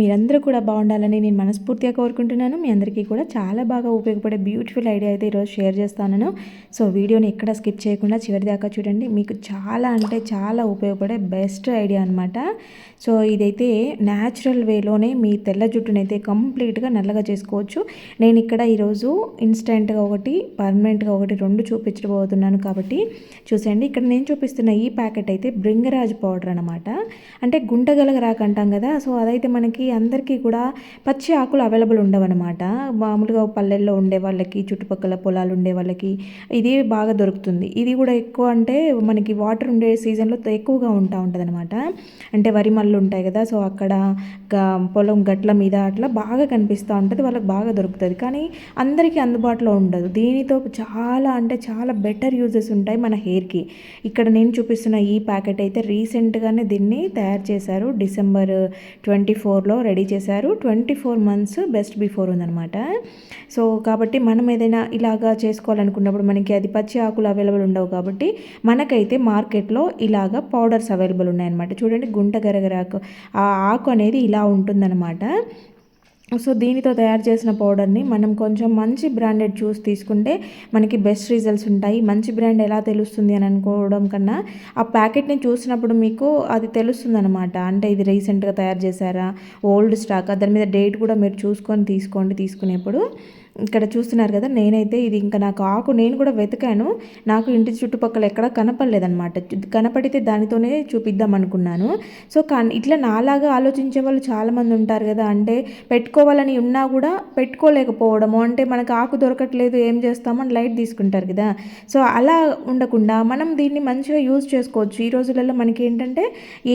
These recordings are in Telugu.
మీరందరూ కూడా బాగుండాలని నేను మనస్ఫూర్తిగా కోరుకుంటున్నాను. మీ అందరికీ కూడా చాలా బాగా ఉపయోగపడే బ్యూటిఫుల్ ఐడియా అయితే ఈరోజు షేర్ చేస్తాను సో వీడియోని ఎక్కడ స్కిప్ చేయకుండా చివరి దాకా చూడండి. మీకు చాలా అంటే చాలా ఉపయోగపడే బెస్ట్ ఐడియా అనమాట సో ఇదైతే న్యాచురల్ వేలోనే మీ తెల్ల జుట్టునైతే కంప్లీట్గా నల్లగా చేసుకోవచ్చు. నేను ఇక్కడ ఈరోజు ఇన్స్టెంట్గా ఒకటి పర్మనెంట్గా ఒకటి రెండు చూపించబోతున్నాను కాబట్టి చూసండి ఇక్కడ నేను చూపిస్తున్న ఈ ప్యాకెట్ అయితే బృంగరాజ్ పౌడర్ అనమాట అంటే గుంటగలగ రాకంటాం కదా. సో అదైతే మనకి అందరికీ కూడా పచ్చి ఆకులు అవైలబుల్ ఉండవన్నమాట. మామూలుగా పల్లెల్లో ఉండే వాళ్ళకి చుట్టుపక్కల పొలాలు ఉండే వాళ్ళకి ఇది బాగా దొరుకుతుంది. ఇది కూడా ఎక్కువ అంటే మనకి వాటర్ ఉండే సీజన్లో ఎక్కువగా ఉంటా ఉంటుంది అనమాట అంటే వరి మళ్ళు ఉంటాయి కదా సో అక్కడ పొలం గట్ల మీద అట్లా బాగా కనిపిస్తూ ఉంటుంది వాళ్ళకి బాగా దొరుకుతుంది. కానీ అందరికీ అందుబాటులో ఉండదు. దీనితో చాలా అంటే చాలా బెటర్ యూజెస్ ఉంటాయి మన హెయిర్కి. ఇక్కడ నేను చూపిస్తున్న ఈ ప్యాకెట్ అయితే రీసెంట్గానే దీన్ని తయారు చేశారు. డిసెంబర్ ట్వంటీ ఫోర్లో రెడీ చేశారు. Twenty four months best before ఉందనమాట సో కాబట్టి మనం ఏదైనా ఇలాగా చేసుకోవాలనుకున్నప్పుడు మనకి అది పచ్చి ఆకులు అవైలబుల్ ఉండవు కాబట్టి మనకైతే మార్కెట్లో ఇలాగా పౌడర్స్ అవైలబుల్ ఉన్నాయన్నమాట. చూడండి గుంట గరగరాకు. ఆ ఆకు అనేది ఇలా ఉంటుందన్నమాట. సో దీనితో తయారు చేసిన పౌడర్ని మనం కొంచెం మంచి బ్రాండెడ్ జ్యూస్ తీసుకుంటే మనకి బెస్ట్ రిజల్ట్స్ ఉంటాయి. మంచి బ్రాండ్ ఎలా తెలుస్తుంది అని అనుకోవడం కన్నా ఆ ప్యాకెట్ని చూసినప్పుడు మీకు అది తెలుస్తుంది అనమాట అంటే ఇది రీసెంట్గా తయారు చేశారా? Old stock? దాని మీద డేట్ కూడా మీరు చూసుకొని తీసుకోండి తీసుకునేప్పుడు. ఇక్కడ చూస్తున్నారు కదా నేనైతే ఇది ఇంకా నాకు ఆకు నేను కూడా వెతికాను. నాకు ఇంటి చుట్టుపక్కల ఎక్కడ కనపడలేదన్నమాట. కనపడితే దానితోనే చూపిద్దాం అనుకున్నాను. సో ఇట్లా నాలాగా ఆలోచించే వాళ్ళు చాలామంది ఉంటారు కదా అంటే పెట్టుకోవాలని ఉన్నా కూడా పెట్టుకోలేకపోవడము. అంటే మనకు ఆకు దొరకట్లేదు ఏం చేస్తామని లైట్ తీసుకుంటారు కదా. సో అలా ఉండకుండా మనం దీన్ని మంచిగా యూజ్ చేసుకోవచ్చు. ఈ రోజులలో మనకి ఏంటంటే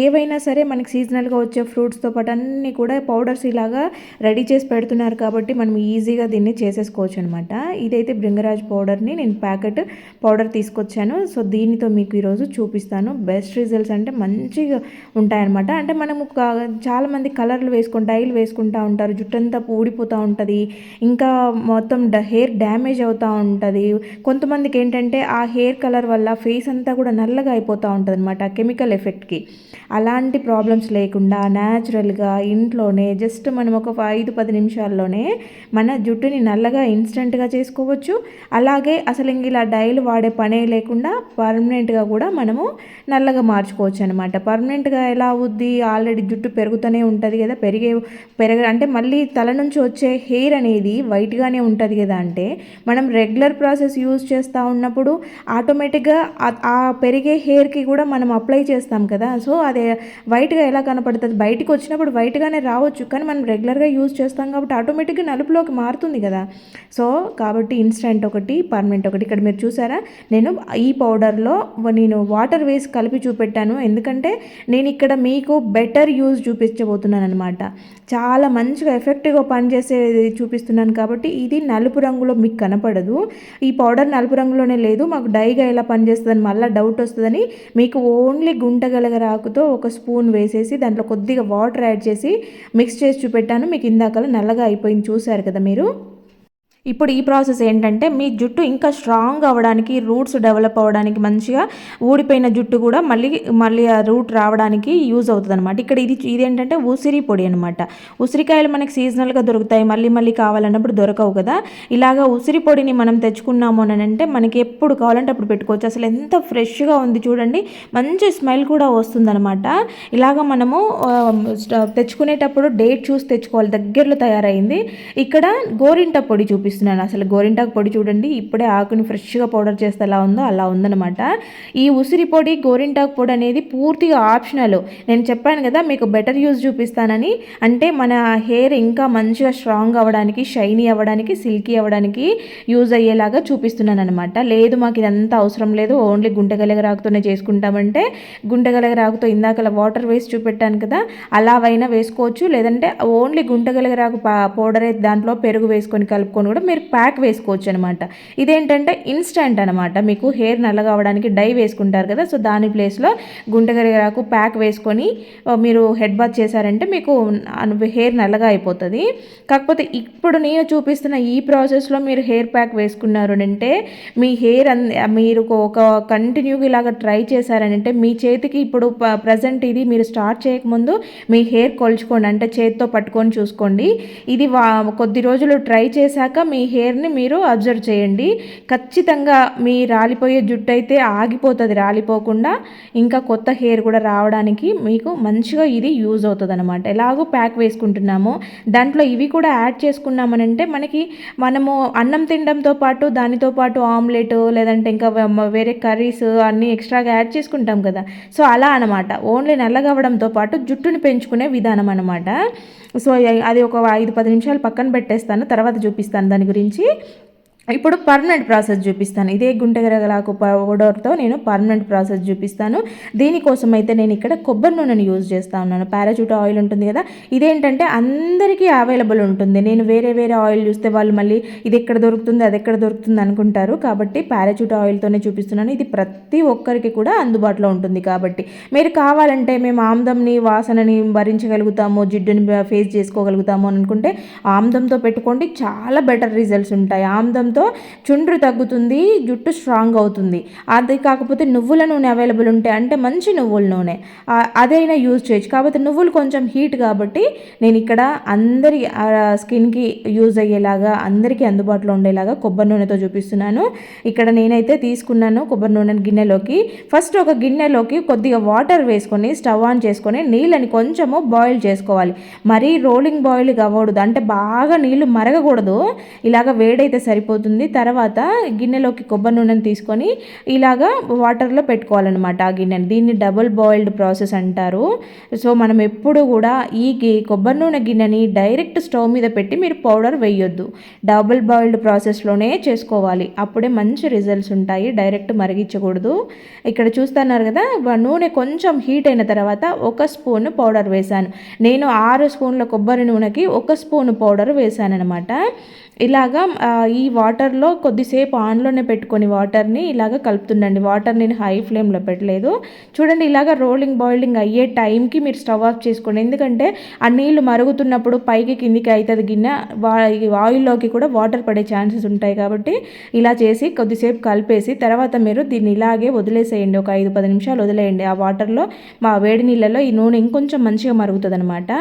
ఏవైనా సరే మనకి సీజనల్గా వచ్చే ఫ్రూట్స్తో పాటు అన్నీ కూడా పౌడర్స్ ఇలాగా రెడీ చేసి పెడుతున్నారు కాబట్టి మనం ఈజీగా దీన్ని చేసేసుకోవచ్చు అనమాట ఇదైతే బృంగరాజ్ పౌడర్ని నేను ప్యాకెట్ పౌడర్ తీసుకొచ్చాను. సో దీనితో మీకు ఈరోజు చూపిస్తాను. బెస్ట్ రిజల్ట్స్ అంటే మంచిగా ఉంటాయన్నమాట అంటే మనము చాలామంది కలర్లు వేసుకొని డైలు వేసుకుంటూ ఉంటారు. జుట్టంతా ఊడిపోతూ ఉంటుంది. ఇంకా మొత్తం హెయిర్ డ్యామేజ్ అవుతూ ఉంటుంది. కొంతమందికి ఏంటంటే ఆ హెయిర్ కలర్ వల్ల ఫేస్ అంతా కూడా నల్లగా అయిపోతూ ఉంటుంది అనమాట కెమికల్ ఎఫెక్ట్కి. అలాంటి ప్రాబ్లమ్స్ లేకుండా న్యాచురల్గా ఇంట్లోనే జస్ట్ మనం ఒక ఐదు పది నిమిషాల్లోనే మన జుట్టుని నల్ల నల్లగా ఇన్స్టెంట్గా చేసుకోవచ్చు. అలాగే అసలు ఇంక ఇలా డైలు వాడే పనే లేకుండా పర్మనెంట్గా కూడా మనము నల్లగా మార్చుకోవచ్చు అనమాట పర్మనెంట్గా ఎలా అవుద్ది? ఆల్రెడీ జుట్టు పెరుగుతూనే ఉంటుంది కదా. పెరిగే పెరగ అంటే మళ్ళీ తల నుంచి వచ్చే హెయిర్ అనేది వైట్గానే ఉంటుంది కదా అంటే మనం రెగ్యులర్ ప్రాసెస్ యూజ్ చేస్తూ ఉన్నప్పుడు ఆటోమేటిక్గా ఆ పెరిగే హెయిర్కి కూడా మనం అప్లై చేస్తాం కదా. సో అది వైట్గా ఎలా కనపడుతుంది? బయటికి వచ్చినప్పుడు వైట్గానే రావచ్చు. కానీ మనం రెగ్యులర్గా యూజ్ చేస్తాం కాబట్టి ఆటోమేటిక్గా నలుపులోకి మారుతుంది కదా. సో కాబట్టి ఇన్స్టెంట్ ఒకటి పర్మనెంట్ ఒకటి. ఇక్కడ మీరు చూసారా? నేను ఈ పౌడర్లో నేను వాటర్ వేసి కలిపి చూపెట్టాను. ఎందుకంటే నేను ఇక్కడ మీకు బెటర్ యూజ్ చూపించబోతున్నాను అనమాట చాలా మంచిగా ఎఫెక్టివ్గా పనిచేసేది చూపిస్తున్నాను కాబట్టి ఇది నలుపు రంగులో మీకు కనపడదు. ఈ పౌడర్ నలుపు రంగులోనే లేదు. మాకు డైగా ఎలా పనిచేస్తుందని మళ్ళీ డౌట్ వస్తుందని మీకు ఓన్లీ గుంటగలగరాకుతో ఒక స్పూన్ వేసేసి దాంట్లో కొద్దిగా వాటర్ యాడ్ చేసి మిక్స్ చేసి చూపెట్టాను. మీకు ఇందాకలా నల్లగా అయిపోయింది. చూసారు కదా మీరు? ఇప్పుడు ఈ ప్రాసెస్ ఏంటంటే మీ జుట్టు ఇంకా స్ట్రాంగ్ అవ్వడానికి రూట్స్ డెవలప్ అవ్వడానికి మంచిగా ఊడిపోయిన జుట్టు కూడా మళ్ళీ మళ్ళీ ఆ రూట్ రావడానికి యూజ్ అవుతుంది అనమాట ఇక్కడ ఇది ఇదేంటంటే ఉసిరి పొడి అనమాట ఉసిరికాయలు మనకి సీజనల్గా దొరుకుతాయి. మళ్ళీ మళ్ళీ కావాలన్నప్పుడు దొరకవు కదా. ఇలాగా ఉసిరి పొడిని మనం తెచ్చుకున్నాము అని అంటే మనకి ఎప్పుడు కావాలంటే అప్పుడు పెట్టుకోవచ్చు. అసలు ఎంత ఫ్రెష్గా ఉంది చూడండి. మంచి స్మెల్ కూడా వస్తుందన్నమాట. ఇలాగ మనము తెచ్చుకునేటప్పుడు డేట్ చూసి తెచ్చుకోవాలి. దగ్గరలో తయారైంది. ఇక్కడ గోరింట పొడి చూపి చూపిస్తున్నాను. అసలు గోరింటాకు పొడి చూడండి ఇప్పుడే ఆకుని ఫ్రెష్గా పౌడర్ చేస్తే ఎలా ఉందో అలా ఉందనమాట ఈ ఉసిరి పొడి గోరింటాకు పొడి అనేది పూర్తిగా ఆప్షనల్. నేను చెప్పాను కదా మీకు బెటర్ యూజ్ చూపిస్తానని. అంటే మన హెయిర్ ఇంకా మంచిగా స్ట్రాంగ్ అవ్వడానికి షైనీ అవ్వడానికి సిల్కీ అవ్వడానికి యూజ్ అయ్యేలాగా చూపిస్తున్నాను అనమాట లేదు మాకు ఇదంతా అవసరం లేదు. ఓన్లీ గుంటగలగ రాకుతోనే చేసుకుంటామంటే గుంటగలగ రాకుతో ఇందాక వాటర్ వేసి చూపెట్టాను కదా అలావైనా వేసుకోవచ్చు. లేదంటే ఓన్లీ గుంటగలగ రాకు పౌడర్ దాంట్లో పెరుగు వేసుకొని కలుపుకొని కూడా కూడా మీరు ప్యాక్ వేసుకోవచ్చు అనమాట ఇదేంటంటే ఇన్స్టెంట్ అనమాట. మీకు హెయిర్ నల్లగా అవడానికి డై వేసుకుంటారు కదా సో దాని ప్లేస్లో గుంటగరిగాకు ప్యాక్ వేసుకొని మీరు హెడ్ బాత్ చేశారంటే మీకు హెయిర్ నల్లగా అయిపోతుంది. కాకపోతే ఇప్పుడు నేను చూపిస్తున్న ఈ ప్రాసెస్లో మీరు హెయిర్ ప్యాక్ వేసుకున్నారు అంటే మీ హెయిర్ అన్ మీరు ఒక కంటిన్యూగా ఇలాగ ట్రై చేశారనంటే మీ చేతికి ఇప్పుడు ప్రజెంట్ ఇది మీరు స్టార్ట్ చేయకముందు మీ హెయిర్ కొలుచుకోండి. అంటే చేతితో పట్టుకొని చూసుకోండి. ఇది వా కొద్ది రోజులు ట్రై చేశాక మీ హెయిర్ని మీరు అబ్జర్వ్ చేయండి. ఖచ్చితంగా మీ రాలిపోయే జుట్టు అయితే ఆగిపోతుంది రాలిపోకుండా ఇంకా కొత్త హెయిర్ కూడా రావడానికి మీకు మంచిగా ఇది యూజ్ అవుతుంది అనమాట ఎలాగో ప్యాక్ వేసుకుంటున్నామో దాంట్లో ఇవి కూడా యాడ్ చేసుకున్నామనంటే మనకి మనము అన్నం తినడంతో పాటు దానితో పాటు ఆమ్లెట్ లేదంటే ఇంకా వేరే కర్రీస్ అన్నీ ఎక్స్ట్రాగా యాడ్ చేసుకుంటాం కదా. సో అలా అనమాట ఓన్లీ నల్లగవ్వడంతో పాటు జుట్టుని పెంచుకునే విధానం అనమాట సో అది ఒక ఐదు పది నిమిషాలు పక్కన పెట్టేస్తాను తర్వాత చూపిస్తాను దాని గురించి. ఇప్పుడు పర్మనెంట్ ప్రాసెస్ చూపిస్తాను. ఇదే గుంటగరగలాకు పౌడర్తో నేను పర్మనెంట్ ప్రాసెస్ చూపిస్తాను. దీనికోసం అయితే నేను ఇక్కడ కొబ్బరి నూనెను యూజ్ చేస్తా ఉన్నాను. పారాచూట్ ఆయిల్ ఉంటుంది కదా ఇదేంటంటే అందరికీ అవైలబుల్ ఉంటుంది. నేను వేరే వేరే ఆయిల్ చూస్తే వాళ్ళు మళ్ళీ ఇది ఎక్కడ దొరుకుతుంది అది ఎక్కడ దొరుకుతుంది అనుకుంటారు. కాబట్టి పారాచూట్ ఆయిల్తోనే చూపిస్తున్నాను. ఇది ప్రతి ఒక్కరికి కూడా అందుబాటులో ఉంటుంది కాబట్టి. మీరు కావాలంటే మేము ఆమ్దంని వాసనని భరించగలుగుతాము జిడ్డుని ఫేస్ చేసుకోగలుగుతాము అనుకుంటే ఆమ్దంతో పెట్టుకోండి. చాలా బెటర్ రిజల్ట్స్ ఉంటాయి. ఆమ్దంతో చుండ్రు తగ్గుతుంది జుట్టు స్ట్రాంగ్ అవుతుంది. అది కాకపోతే నువ్వుల నూనె అవైలబుల్ ఉంటే అంటే మంచి నువ్వుల నూనె. అదైనా యూజ్ చేయొచ్చు. కాకపోతే నువ్వులు కొంచెం హీట్ కాబట్టి నేను ఇక్కడ అందరి స్కిన్కి యూజ్ అయ్యేలాగా అందరికీ అందుబాటులో ఉండేలాగా కొబ్బరి నూనెతో చూపిస్తున్నాను. ఇక్కడ నేనైతే తీసుకున్నాను కొబ్బరి నూనె గిన్నెలోకి. ఫస్ట్ ఒక గిన్నెలోకి కొద్దిగా వాటర్ వేసుకొని స్టవ్ ఆన్ చేసుకొని నీళ్ళని కొంచెము బాయిల్ చేసుకోవాలి. మరీ రోలింగ్ బాయిల్ అవ్వకూడదు అంటే బాగా నీళ్ళు మరగకూడదు. ఇలాగ వేడైతే సరిపోతుంది. తర్వాత గిన్నెలోకి కొబ్బరి నూనెను తీసుకొని ఇలాగా వాటర్లో పెట్టుకోవాలన్నమాట ఆ గిన్నెని. దీన్ని డబుల్ బాయిల్డ్ ప్రాసెస్ అంటారు. సో మనం ఎప్పుడు కూడా ఈ గి- కొబ్బరి నూనె గిన్నెని డైరెక్ట్ స్టవ్ మీద పెట్టి మీరు పౌడర్ వేయొద్దు. డబుల్ బాయిల్డ్ ప్రాసెస్లోనే చేసుకోవాలి. అప్పుడే మంచి రిజల్ట్స్ ఉంటాయి. డైరెక్ట్ మరిగించకూడదు. ఇక్కడ చూస్తున్నారు కదా నూనె కొంచెం హీట్ అయిన తర్వాత ఒక స్పూన్ పౌడర్ వేశాను. నేను ఆరు స్పూన్ల కొబ్బరి నూనెకి ఒక స్పూన్ పౌడర్ వేశాను అనమాట ఇలాగా ఈ వాటర్లో కొద్దిసేపు ఆన్లోనే పెట్టుకొని వాటర్ని ఇలాగ కలుపుతుండండి. వాటర్ నేను హై ఫ్లేమ్లో పెట్టలేదు. చూడండి ఇలాగ రోలింగ్ బాయిలింగ్ అయ్యే టైంకి మీరు స్టవ్ ఆఫ్ చేసుకోండి. ఎందుకంటే ఆ నీళ్ళు మరుగుతున్నప్పుడు పైకి కిందికి అవుతుంది గిన్నె ఆయిల్లోకి కూడా వాటర్ పడే ఛాన్సెస్ ఉంటాయి కాబట్టి ఇలా చేసి కొద్దిసేపు కలిపేసి తర్వాత మీరు దీన్ని ఇలాగే వదిలేసేయండి. ఒక ఐదు పది నిమిషాలు వదిలేయండి. ఆ వాటర్లో మా వేడి నీళ్ళలో ఈ నూనె ఇంకొంచెం మంచిగా మరుగుతుంది అనమాట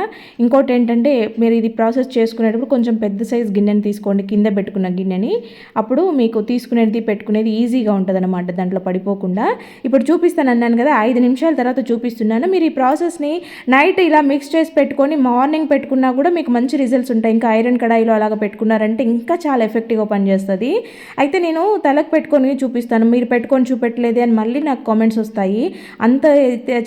ఇంకోటి ఏంటంటే మీరు ఇది ప్రాసెస్ చేసుకునేటప్పుడు కొంచెం పెద్ద సైజ్ గిన్నెని తీసుకోండి. కింద పెట్టుకున్న గిన్నెని. అప్పుడు మీకు తీసుకునేది పెట్టుకునేది ఈజీగా ఉంటుంది అనమాట దాంట్లో పడిపోకుండా. ఇప్పుడు చూపిస్తాను అన్నాను కదా ఐదు నిమిషాల తర్వాత చూపిస్తున్నాను. మీరు ఈ ప్రాసెస్ని నైట్ ఇలా మిక్స్ చేసి పెట్టుకొని మార్నింగ్ పెట్టుకున్నా కూడా మీకు మంచి రిజల్ట్స్ ఉంటాయి. ఇంకా ఐరన్ కడాయిలో అలాగ పెట్టుకున్నారంటే ఇంకా చాలా ఎఫెక్టివ్గా పనిచేస్తుంది. అయితే నేను తలకు పెట్టుకొని చూపిస్తాను. మీరు పెట్టుకొని చూపెట్టలేదు అని మళ్ళీ నాకు కామెంట్స్ వస్తాయి. అంత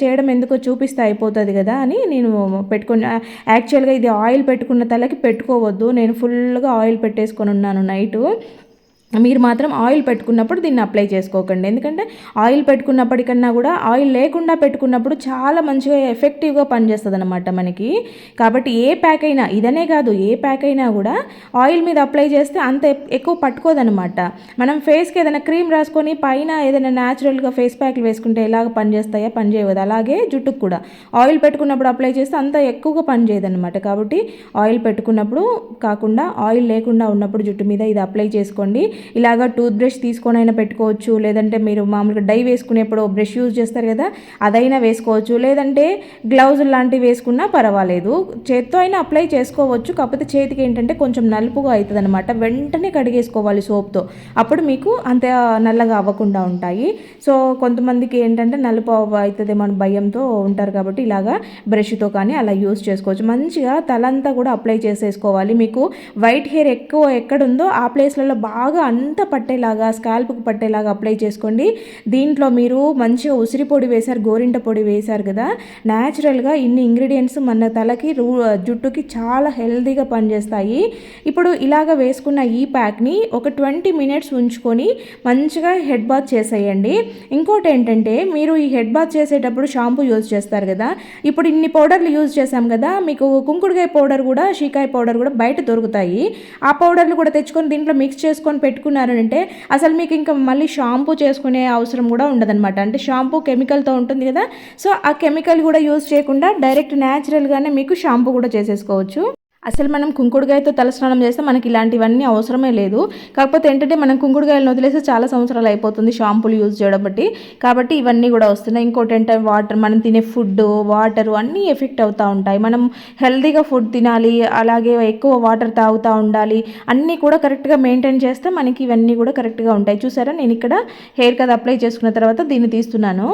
చేయడం ఎందుకో చూపిస్తే అయిపోతుంది కదా అని నేను పెట్టుకొని యాక్చువల్గా ఇది ఆయిల్ పెట్టుకున్న తలకి పెట్టుకోవద్దు. నేను ఫుల్గా ఆయిల్ పెట్టేసుకొని ఉన్నాను నైటు. మీరు మాత్రం ఆయిల్ పెట్టుకున్నప్పుడు దీన్ని అప్లై చేసుకోకండి. ఎందుకంటే ఆయిల్ పెట్టుకున్నప్పటికన్నా కూడా ఆయిల్ లేకుండా పెట్టుకున్నప్పుడు చాలా మంచిగా ఎఫెక్టివ్గా పనిచేస్తుంది అనమాట మనకి. కాబట్టి ఏ ప్యాక్ అయినా ఇదనే కాదు ఏ ప్యాక్ అయినా కూడా ఆయిల్ మీద అప్లై చేస్తే అంత ఎక్కువ పట్టుకోదనమాట మనం ఫేస్కి ఏదైనా క్రీమ్ రాసుకొని పైన ఏదైనా న్యాచురల్గా ఫేస్ ప్యాక్లు వేసుకుంటే ఎలాగ పనిచేస్తాయో పనిచేయదు అలాగే జుట్టుకు కూడా. ఆయిల్ పెట్టుకున్నప్పుడు అప్లై చేస్తే అంత ఎక్కువగా పనిచేయదనమాట కాబట్టి ఆయిల్ పెట్టుకున్నప్పుడు కాకుండా ఆయిల్ లేకుండా ఉన్నప్పుడు జుట్టు మీద ఇది అప్లై చేసుకోండి. ఇలాగ టూత్ బ్రష్ తీసుకొని అయినా పెట్టుకోవచ్చు. లేదంటే మీరు మామూలుగా డై వేసుకునేప్పుడు బ్రష్ యూజ్ చేస్తారు కదా అదైనా వేసుకోవచ్చు. లేదంటే గ్లౌజ్ లాంటివి వేసుకున్నా పర్వాలేదు. చేత్తో అయినా అప్లై చేసుకోవచ్చు. కాకపోతే చేతికి ఏంటంటే కొంచెం నలుపుగా అవుతుంది అనమాట వెంటనే కడిగేసుకోవాలి సోప్తో. అప్పుడు మీకు అంత నల్లగా అవ్వకుండా ఉంటాయి. సో కొంతమందికి ఏంటంటే నలుపు అవుతుంది మన భయంతో ఉంటారు కాబట్టి ఇలాగా బ్రష్తో కానీ అలా యూస్ చేసుకోవచ్చు. మంచిగా తలంతా కూడా అప్లై చేసేసుకోవాలి. మీకు వైట్ హెయిర్ ఎక్కువ ఎక్కడుందో ఆ ప్లేస్లలో బాగా అంతా పట్టేలాగా స్కాల్ప్కి పట్టేలాగా అప్లై చేసుకోండి. దీంట్లో మీరు మంచిగా ఉసిరి పొడి వేశారు గోరింట పొడి వేశారు కదా న్యాచురల్గా ఇన్ని ఇంగ్రీడియంట్స్ మన తలకి రూ జుట్టుకి చాలా హెల్తీగా పనిచేస్తాయి. ఇప్పుడు ఇలాగ వేసుకున్న ఈ ప్యాక్ని ఒక ట్వంటీ మినిట్స్ ఉంచుకొని మంచిగా హెడ్ బాత్ చేసేయండి. ఇంకోటి ఏంటంటే మీరు ఈ హెడ్ బాత్ చేసేటప్పుడు షాంపూ యూజ్ చేస్తారు కదా ఇప్పుడు ఇన్ని పౌడర్లు యూజ్ చేసాం కదా మీకు కుంకుడుకాయ పౌడర్ కూడా షీకాయ పౌడర్ కూడా బయట దొరుకుతాయి. ఆ పౌడర్లు కూడా తెచ్చుకొని దీంట్లో మిక్స్ చేసుకొని పెట్టుకున్నారంటే అసలు మీకు ఇంకా మళ్ళీ షాంపూ చేసుకునే అవసరం కూడా ఉండదన్నమాట. అంటే షాంపూ కెమికల్తో ఉంటుంది కదా సో ఆ కెమికల్ కూడా యూజ్ చేయకుండా డైరెక్ట్ న్యాచురల్గానే మీకు షాంపూ కూడా చేసేసుకోవచ్చు. అసలు మనం కుంకుడుకాయతో తలస్నానం చేస్తే మనకి ఇలాంటివన్నీ అవసరమే లేదు. కాకపోతే ఏంటంటే మనం కుంకుడుగాయలను వదిలేస్తే చాలా సంవత్సరాలు అయిపోతుంది షాంపూలు యూజ్ చేయడం బట్టి. కాబట్టి ఇవన్నీ కూడా వస్తున్నాయి. ఇంకోటి ఏంటంటే వాటర్ మనం తినే ఫుడ్ వాటర్ అన్నీ ఎఫెక్ట్ అవుతూ ఉంటాయి. మనం హెల్తీగా ఫుడ్ తినాలి అలాగే ఎక్కువ వాటర్ తాగుతూ ఉండాలి అన్నీ కూడా కరెక్ట్గా మెయింటైన్ చేస్తే మనకి ఇవన్నీ కూడా కరెక్ట్గా ఉంటాయి. చూసారా? నేను ఇక్కడ హెయిర్ కట్ అప్లై చేసుకున్న తర్వాత దీన్ని తీస్తున్నాను.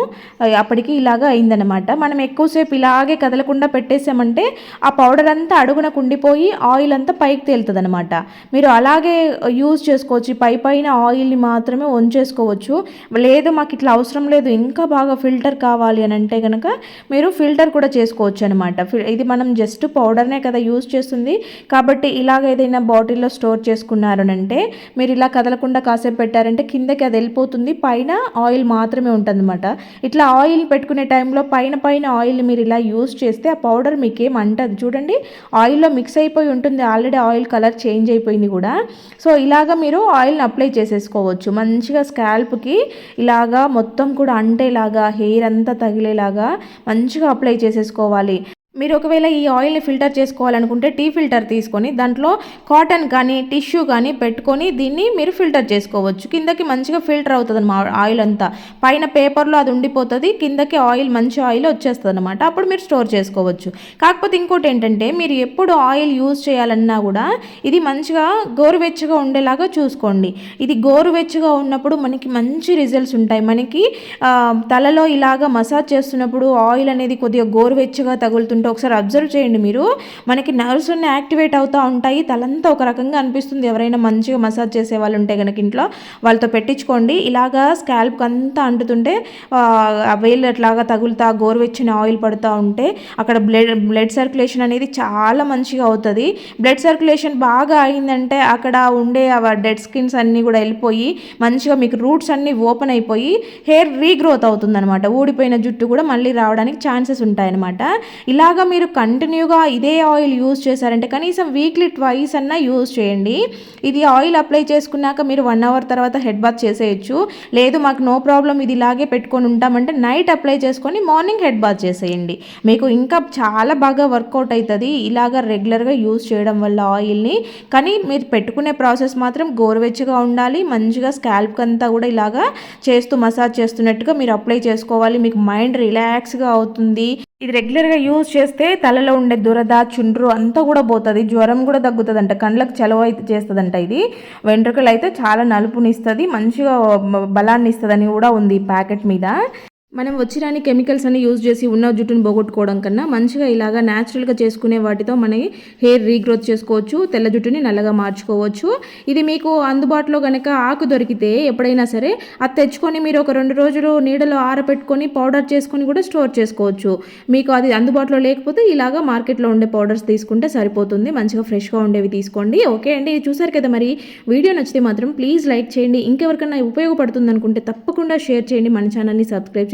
అప్పటికి ఇలాగా అయిందనమాట మనం ఎక్కువసేపు ఇలాగే కదలకుండా పెట్టేసామంటే ఆ పౌడర్ అంతా అడుగున కుండి ఉండిపోయి ఆయిల్ అంతా పైకి తేలుతుంది అనమాట మీరు అలాగే యూజ్ చేసుకోవచ్చు. పై పైన ఆయిల్ని మాత్రమే ఉంచేసుకోవచ్చు లేదు మాకు ఇట్లా అవసరం లేదు. ఇంకా బాగా ఫిల్టర్ కావాలి అని అంటే కనుక మీరు ఫిల్టర్ కూడా చేసుకోవచ్చు అనమాట ఇది మనం జస్ట్ పౌడర్నే కదా యూజ్ చేస్తుంది. కాబట్టి ఇలాగ ఏదైనా బాటిల్లో స్టోర్ చేసుకున్నారనంటే మీరు ఇలా కదలకుండా కాసేపు పెట్టారంటే కిందకి అది వెళ్ళిపోతుంది. పైన ఆయిల్ మాత్రమే ఉంటుంది అనమాట ఇట్లా ఆయిల్ పెట్టుకునే టైంలో పైన పైన ఆయిల్ మీరు ఇలా యూజ్ చేస్తే ఆ పౌడర్ మీకు ఏం చూడండి ఆయిల్లో మిక్స్ మిక్స్ అయిపోయి ఉంటుంది. ఆల్రెడీ ఆయిల్ కలర్ చేంజ్ అయిపోయింది కూడా. సో ఇలాగ మీరు ఆయిల్ని అప్లై చేసేసుకోవచ్చు. మంచిగా స్కాల్ప్కి ఇలాగా మొత్తం కూడా అంటేలాగా హెయిర్ అంతా తగిలేలాగా మంచిగా అప్లై చేసేసుకోవాలి. మీరు ఒకవేళ ఈ ఆయిల్ని ఫిల్టర్ చేసుకోవాలనుకుంటే టీ ఫిల్టర్ తీసుకొని దాంట్లో కాటన్ కానీ టిష్యూ కానీ పెట్టుకొని దీన్ని మీరు ఫిల్టర్ చేసుకోవచ్చు. కిందకి మంచిగా ఫిల్టర్ అవుతుంది అన్నమాట ఆయిల్ అంతా? పైన పేపర్లో అది ఉండిపోతుంది కిందకి ఆయిల్ మంచి ఆయిల్ వచ్చేస్తుంది అనమాట అప్పుడు మీరు స్టోర్ చేసుకోవచ్చు. కాకపోతే ఇంకోటి ఏంటంటే మీరు ఎప్పుడు ఆయిల్ యూజ్ చేయాలన్నా కూడా ఇది మంచిగా గోరువెచ్చగా ఉండేలాగా చూసుకోండి. ఇది గోరువెచ్చగా ఉన్నప్పుడు మనకి మంచి రిజల్ట్స్ ఉంటాయి. మనకి తలలో ఇలాగా మసాజ్ చేస్తున్నప్పుడు ఆయిల్ అనేది కొద్దిగా గోరువెచ్చగా తగులుతుంటే ఏంటో ఒకసారి అబ్జర్వ్ చేయండి మీరు. మనకి నర్వ్స్ అన్నీ యాక్టివేట్ అవుతూ ఉంటాయి. తలంతా ఒక రకంగా అనిపిస్తుంది. ఎవరైనా మంచిగా మసాజ్ చేసే వాళ్ళు ఉంటే కనుక ఇంట్లో వాళ్ళతో పెట్టించుకోండి. ఇలాగా స్కాల్ప్కి అంతా అంటుతుంటే వేళ్ళు అట్లాగా తగులుతా గోరువెచ్చిన ఆయిల్ పడుతూ ఉంటే అక్కడ బ్లడ్ బ్లడ్ సర్క్యులేషన్ అనేది చాలా మంచిగా అవుతుంది. బ్లడ్ సర్క్యులేషన్ బాగా అయిందంటే అక్కడ ఉండే డెడ్ స్కిన్స్ అన్నీ కూడా వెళ్ళిపోయి మంచిగా మీకు రూట్స్ అన్నీ ఓపెన్ అయిపోయి హెయిర్ రీగ్రోత్ అవుతుంది అనమాట ఊడిపోయిన జుట్టు కూడా మళ్ళీ రావడానికి ఛాన్సెస్ ఉంటాయన్నమాట. ఇలాగ అలాగా మీరు కంటిన్యూగా ఇదే ఆయిల్ యూజ్ చేశారంటే కనీసం వీక్లీ ట్వైస్ అన్నా యూజ్ చేయండి. ఇది ఆయిల్ అప్లై చేసుకున్నాక మీరు వన్ అవర్ తర్వాత హెడ్ బాత్ చేసేయచ్చు. లేదు మాకు నో ప్రాబ్లం ఇది ఇలాగే పెట్టుకొని ఉంటామంటే నైట్ అప్లై చేసుకొని మార్నింగ్ హెడ్ బాత్ చేసేయండి. మీకు ఇంకా చాలా బాగా వర్కౌట్ అవుతుంది ఇలాగ రెగ్యులర్గా యూజ్ చేయడం వల్ల ఆయిల్ని. కానీ మీరు పెట్టుకునే ప్రాసెస్ మాత్రం గోరువెచ్చగా ఉండాలి. మంచిగా స్కాల్ప్కి అంతా కూడా ఇలాగా చేస్తూ మసాజ్ చేస్తున్నట్టుగా మీరు అప్లై చేసుకోవాలి. మీకు మైండ్ రిలాక్స్గా అవుతుంది. ఇది రెగ్యులర్గా యూజ్ చేస్తే తలలో ఉండే దురద చుండ్రు అంతా కూడా పోతుంది. జ్వరం కూడా తగ్గుతుందంట. కండ్లకు చలవ అయితే చేస్తుందంట ఇది. వెంట్రుకలు అయితే చాలా నలుపునిస్తుంది. మంచిగా బలాన్ని ఇస్తుందని కూడా ఉంది ప్యాకెట్ మీద. మనం వచ్చిరాని కెమికల్స్ అన్ని యూజ్ చేసి ఉన్న జుట్టును పోగొట్టుకోవడం కన్నా మంచిగా ఇలాగా న్యాచురల్గా చేసుకునే వాటితో మన హెయిర్ రీగ్రోత్ చేసుకోవచ్చు తెల్ల జుట్టుని నల్లగా మార్చుకోవచ్చు. ఇది మీకు అందుబాటులో కనుక ఆకు దొరికితే ఎప్పుడైనా సరే అది తెచ్చుకొని మీరు ఒక రెండు రోజులు నీడలో ఆరబెట్టుకొని పౌడర్ చేసుకొని కూడా స్టోర్ చేసుకోవచ్చు. మీకు అది అందుబాటులో లేకపోతే ఇలాగా మార్కెట్లో ఉండే పౌడర్స్ తీసుకుంటే సరిపోతుంది. మంచిగా ఫ్రెష్గా ఉండేవి తీసుకోండి. ఓకే అండి ఇది చూసారు కదా మరి? వీడియో నచ్చితే మాత్రం ప్లీజ్ లైక్ చేయండి. ఇంకెవరికైనా ఉపయోగపడుతుంది అనుకుంటే తప్పకుండా షేర్ చేయండి. మన ఛానల్ని సబ్స్క్రైబ్